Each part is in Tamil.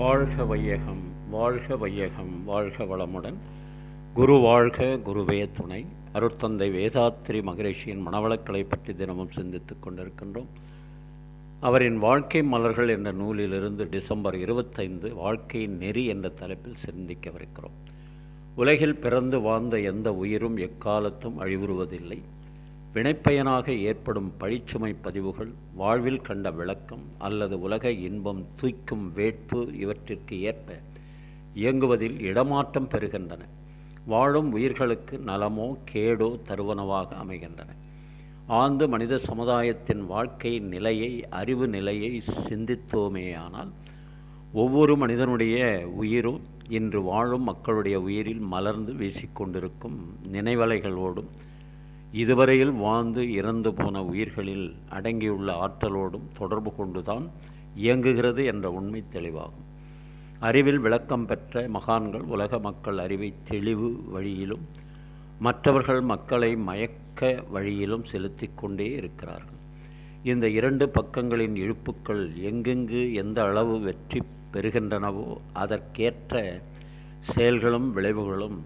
வாழ்க வையகம் வாழ்க வையகம் வாழ்க வளமுடன். குரு வாழ்க குருவே துணை. அருட்தந்தை வேதாத்திரி மகரிஷியின் மனவளக்கலை பற்றி தினமும் சிந்தித்துக் கொண்டிருக்கின்றோம். அவரின் வாழ்க்கை மலர்கள் என்ற நூலிலிருந்து டிசம்பர் இருபத்தைந்து வாழ்க்கையின் நெறி என்ற தலைப்பில் சிந்திக்கவிருக்கிறோம். உலகில் பிறந்து வாழ்ந்த எந்த உயிரும் எக்காலத்தும் அழிவுறுவதில்லை. வினைப்பயனாக ஏற்படும் பழிச்சுமை பதிவுகள் வாழ்வில் கண்ட விளக்கம் அல்லது உலக இன்பம் தூய்க்கும் வேட்பு இவற்றிற்கு ஏற்ப இயங்குவதில் இடமாற்றம் பெறுகின்றன. வாழும் உயிர்களுக்கு நலமோ கேடோ தருவனவாக அமைகின்றன. ஆழ்ந்து மனித சமுதாயத்தின் வாழ்க்கை நிலையை அறிவு நிலையை சிந்தித்தோமேயானால் ஒவ்வொரு மனிதனுடைய உயிரும் இன்று வாழும் மக்களுடைய உயிரில் மலர்ந்து வீசிக்கொண்டிருக்கும் நினைவலைகளோடும் இதுவரையில் வாழ்ந்து இறந்து போன உயிர்களில் அடங்கியுள்ள ஆற்றலோடும் தொடர்பு கொண்டுதான் இயங்குகிறது என்ற உண்மை தெளிவாகும். அறிவில் விளக்கம் பெற்ற மகான்கள் உலக மக்கள் அறிவை தெளிவு வழியிலும் மற்றவர்கள் மக்களை மயக்க வழியிலும் செலுத்தி கொண்டே இருக்கிறார்கள். இந்த இரண்டு பக்கங்களின் இழுப்புக்கள் எங்கெங்கு எந்த அளவு வெற்றி பெறுகின்றனவோ அதற்கேற்ற செயல்களும் விளைவுகளும்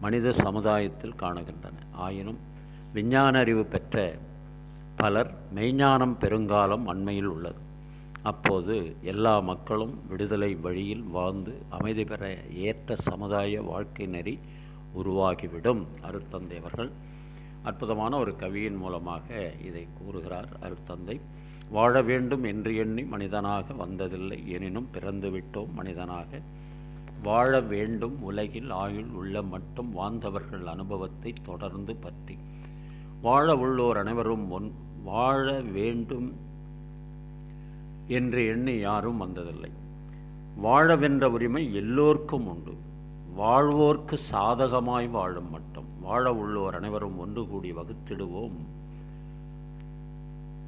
மனித சமுதாயத்தில் காணுகின்றன. ஆயினும் விஞ்ஞான அறிவு பெற்ற பலர் மெய்ஞானம் பெருங்காலம் அண்மையில் உள்ளது. அப்போது எல்லா மக்களும் விடுதலை வழியில் வாழ்ந்து அமைதி பெற ஏற்ற சமுதாய வாழ்க்கை நெறி உருவாகிவிடும் அருட்தந்தை அவர்கள். அற்புதமான ஒரு கவியின் மூலமாக இதை கூறுகிறார் அருத்தந்தை வாழ வேண்டும் என்று எண்ணி மனிதனாக வந்ததில்லை எனினும் பிறந்துவிட்டோம் மனிதனாக. வாழ வேண்டும் உலகில் ஆயுள் உள்ள மட்டும் வாழ்ந்தவர்கள் அனுபவத்தை தொடர்ந்து பற்றி வாழ உள்ளோர் அனைவரும் ஒன் வாழ வேண்டும் என்று எண்ணி யாரும் வந்ததில்லை. வாழவென்ற உரிமை எல்லோருக்கும் உண்டு. வாழ்வோர்க்கு சாதகமாய் வாழும் மட்டும். வாழ உள்ளோர் அனைவரும் ஒன்று கூடி வகுத்திடுவோம்.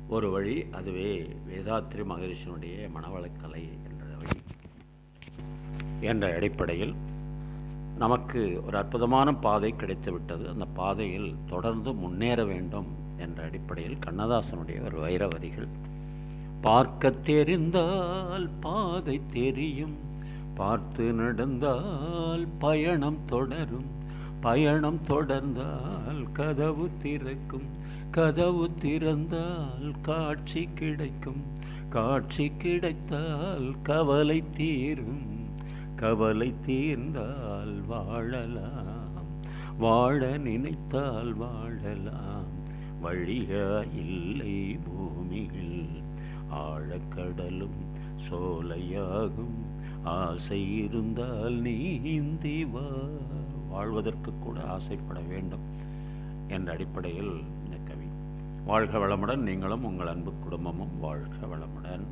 ஒரு வழி அதுவே வேதாத்ரி மகரிஷனுடைய மனவளக்கலை என்ற வழி என்ற அடிப்படையில் நமக்கு ஒரு அற்புதமான பாதை கிடைத்துவிட்டது. அந்த பாதையில் தொடர்ந்து முன்னேற வேண்டும் என்ற அடிப்படையில் கண்ணதாசனுடைய ஒரு வைர வரிகள் பார்க்க தெரிந்தால் பாதை தெரியும் பார்த்து நடந்தால் பயணம் தொடரும் பயணம் தொடர்ந்தால் கதவு திறக்கும் கதவு திறந்தால் காட்சி கிடைக்கும் காட்சி கிடைத்தால் கவலை தீரும். கவலை தீர்ந்தால் வாழலாம். வாழ நினைத்தால் வாழலாம். வழியா இல்லை பூமியில். ஆழக்கடலும் சோலையாகும். ஆசை இருந்தால் நீந்தி வா. வாழ்வதற்கு கூட ஆசைப்பட வேண்டும் என்ற அடிப்படையில் இந்த கவி. வாழ்க வளமுடன். நீங்களும் உங்கள் அன்பு குடும்பமும் வாழ்க வளமுடன்.